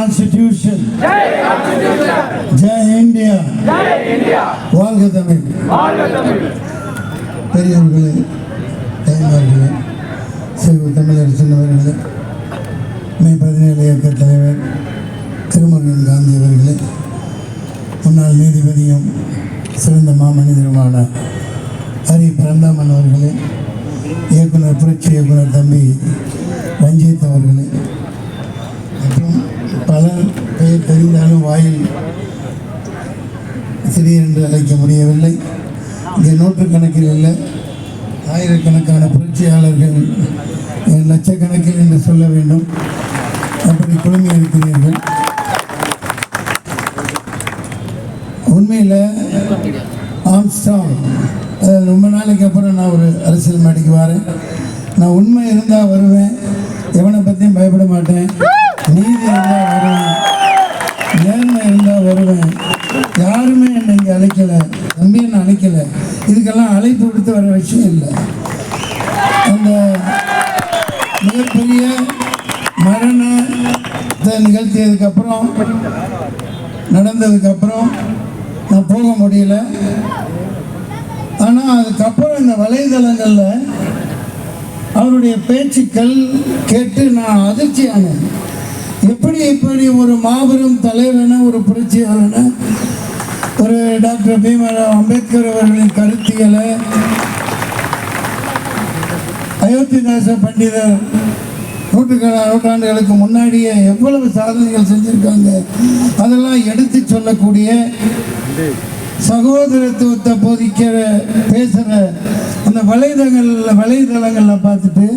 Constitution Jai India வாழ்க தமிழ் பெரியவர்களே தாய்மார்களே சிறு தமிழர் சின்னவர்களே மே பதினேழு இயக்க தலைவர் வாயில் சிறியென்று அழைக்க முடியவில்லை. இங்கே நூற்றுக்கணக்கில் இல்லை ஆயிரக்கணக்கான புரட்சியாளர்கள் லட்சக்கணக்கில் என்று சொல்ல வேண்டும். அப்படி குழுமி இருக்கிறீர்கள். உண்மையில் ஆம்ஸ்டாங் ரொம்ப நாளைக்கு அப்புறம் நான் ஒரு அரசியல் மேடைக்கு வரேன். நான் உண்மை இருந்தால் வருவேன். எவனை பற்றியும் பயப்பட மாட்டேன். நீதி என்னை இங்கே அழைக்கலை தம்பி இதுக்கெல்லாம் அழைப்பு கொடுத்து வர விஷயம் இல்லை. அந்த மிகப்பெரிய மரணத்தை நிகழ்த்தியதுக்கப்புறம் நடந்ததுக்கப்புறம் நான் போக முடியல. ஆனால் அதுக்கப்புறம் இந்த வலைதளங்களில் அவருடைய பேச்சுக்கள் கேட்டு நான் அதிர்ச்சியானேன். எப்படி இப்படி ஒரு மாபெரும் தலைவன ஒரு புரட்சியாளன ஒரு டாக்டர் பீமராவ் அம்பேத்கர் அவர்களின் கருத்தியலை அயோத்திதாச பண்டிதர் நூற்றுக்கண நூற்றாண்டுகளுக்கு முன்னாடியே எவ்வளவு சாதனைகள் செஞ்சுருக்காங்க அதெல்லாம் எடுத்து சொல்லக்கூடிய சகோதரத்துவத்தை போதிக்கிற பேசுகிற அந்த வலைதளங்களில் வலைதளங்களில் பார்த்துட்டு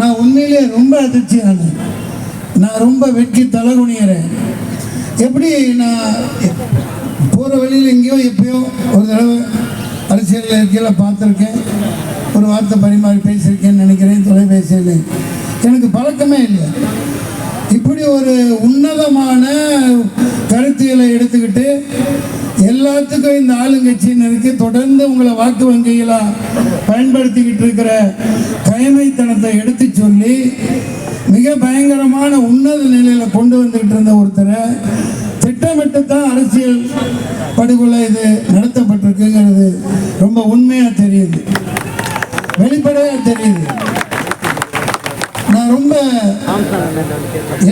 நான் உண்மையிலே ரொம்ப அதிர்ச்சியானேன். நான் ரொம்ப வெட்கி தலகுனிகிறேன் எப்படி நான் போகிற வழியில் எங்கேயோ எப்பயோ ஒரு தடவை அரசியல் இருக்கையில் பார்த்துருக்கேன். ஒரு வார்த்தை பரிமாறி பேசியிருக்கேன்னு நினைக்கிறேன் தொலைபேசியில். எனக்கு பழக்கமே இல்லை. இப்படி ஒரு உன்னதமான கருத்துகளை எடுத்துக்கிட்டு எல்லாத்துக்கும் இந்த ஆளுங்கட்சியினருக்கு தொடர்ந்து உங்களை வாக்கு வங்கிகளாக பயன்படுத்திக்கிட்டு இருக்கிற கயமைத்தனத்தை எடுத்து சொல்லி மிக பயங்கரமான உன்னத நிலையில் கொண்டு வந்துக்கிட்டு இருந்த ஒருத்தரை திட்டமிட்டு தான் அரசியல் படுகொலை இது நடத்தப்பட்டிருக்குங்கிறது ரொம்ப உண்மையா தெரியுது. வெளிப்படையா தெரியுது. நான் ரொம்ப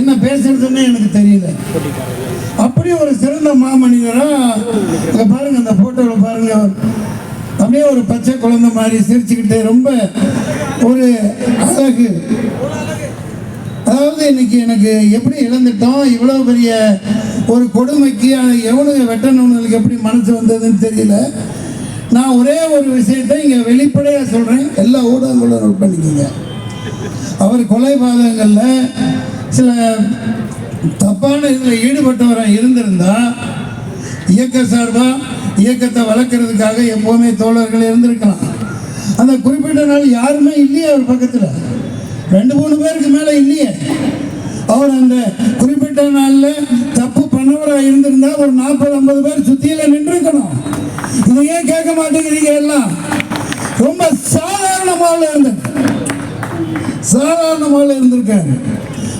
என்ன பேசுறதுன்னு எனக்கு தெரியல. அப்படி ஒரு சிறந்த மாமனிதரா பாருங்க அந்த போட்டோல பாருங்க. அப்படியே ஒரு பச்சை குழந்தை மாதிரி சிரிச்சுக்கிட்டு ரொம்ப ஒரு அழகு. அதாவது இன்னைக்கு எனக்கு எப்படி இழந்துட்டோம் இவ்வளோ பெரிய ஒரு கொடுமைக்கு அதை எவனுங்க வெட்டணுங்களுக்கு எப்படி மனசு வந்ததுன்னு தெரியல. நான் ஒரே ஒரு விஷயத்தை இங்கே வெளிப்படையாக சொல்கிறேன் எல்லா ஊடகங்களும் நோட் பண்ணிக்கோங்க. அவர் கொலைபாதகங்களில் சில தப்பான இதில் ஈடுபட்டவராக இருந்திருந்தால் இயக்க சார்பாக இயக்கத்தை வளர்க்கறதுக்காக எப்போவுமே தோழர்கள் இருந்திருக்கலாம். அந்த குறிப்பிட்ட நாள் யாருமே இல்லையே அவர் பக்கத்தில். ரெண்டு மூணு பேருக்கு மேலே இல்லையே. அவர் அந்த குறிப்பிட்ட நாளில் தப்பு பண்ணவராக இருந்திருந்தா ஒரு நாற்பது ஐம்பது பேர் சுத்தியில நின்றுக்கணும் இது ஏன் கேட்க மாட்டேங்கிறீங்க எல்லாம்? ரொம்ப சாதாரணமாக இருந்தேன் சாதாரணமாக இருந்திருக்காரு.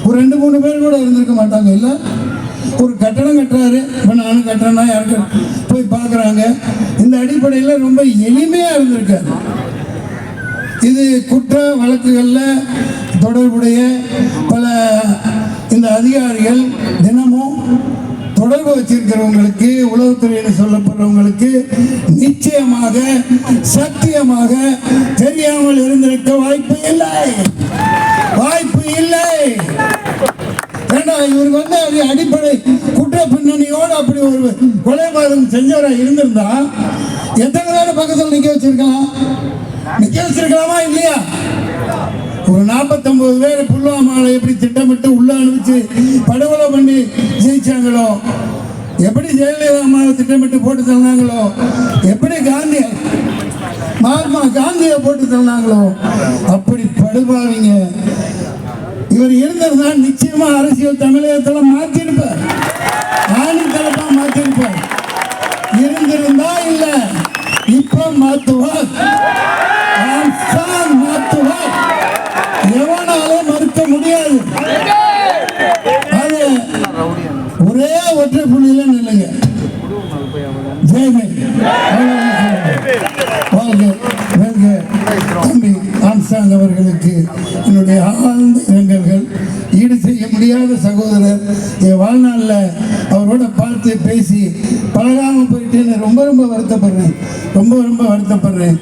ஒரு ரெண்டு மூணு பேர் கூட இருந்திருக்க மாட்டாங்க இல்லை? ஒரு கட்டடம் கட்டுறாரு. இப்போ நானும் கட்டுறேன்னா யாருக்கு போய் பார்க்குறாங்க? இந்த அடிப்படையில் ரொம்ப எளிமையாக இருந்திருக்காரு. இது குற்ற வழக்குகளில் தொடர்புடைய பல இந்த அதிகாரிகள் தினமும் அனுபவிச்சிருக்கிறவங்களுக்கு உளவுத்துறையில் சொல்லப்படுறவங்களுக்கு நிச்சயமாக சத்தியமாக தெரியாமல் இருந்திருக்க வாய்ப்பு இல்லை. வாய்ப்பு இல்லை. ஏண்டா இவருக்கு வந்து அப்படி அடிப்படை குற்ற பின்னணியோடு அப்படி ஒரு கொலைபாதகம் செஞ்சவரா இருந்திருந்தா எத்தனை பேர் பக்கத்தில் நிக்க வச்சிருக்கலாம் நிக்க வச்சிருக்கலாமா இல்லையா? ஒரு நாற்பத்தொன்பது பேர் புல்வாமாவில் எப்படி திட்டமிட்டு உள்ள அனுப்பிச்சு படுகொலை பண்ணி ஜெயிச்சாங்களோ? எப்படி ஜெயலலிதா அம்மாவை திட்டமிட்டு போட்டு தந்தாங்களோ எப்படி காந்தி மகாத்மா காந்தியை போட்டு தந்தாங்களோ அப்படி படுபாவிங்க. இவர் இருந்திருந்தா நிச்சயமா அரசியல் தமிழகத்தில் மாற்றிருப்பார். ஆணி தலைப்பா மாத்திருப்பார் இருந்திருந்தா இல்ல இப்ப மாத்துவார். மாத்துவார். எவனாலும் மறுக்க முடியாது. பிரசாந்த் அவர்களுக்கு என்னுடைய ஆழ்ந்த இரங்கல்கள். ஈடு செய்ய முடியாத சகோதரர் என் வாழ்நாளில் அவரோட பார்த்து பேசி பழகாமல் போயிட்டேன்னு ரொம்ப ரொம்ப வருத்தப்படுறேன். ரொம்ப ரொம்ப வருத்தப்படுறேன்.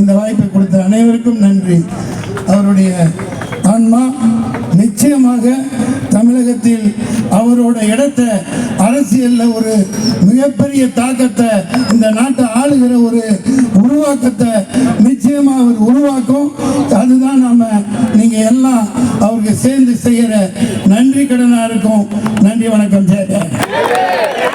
இந்த வாய்ப்பை கொடுத்த அனைவருக்கும் நன்றி. அவருடைய ஆன்மா நிச்சயமாக தமிழகத்தில் அவரோட இடத்தை அரசியலில் ஒரு மிகப்பெரிய தாக்கத்தை இந்த நாட்டை உருவாக்கும். அதுதான் நம்ம நீங்க எல்லாம் அவருக்கு சேர்ந்து செய்யற நன்றி கடனாக இருக்கும். நன்றி வணக்கம். சேர்க்க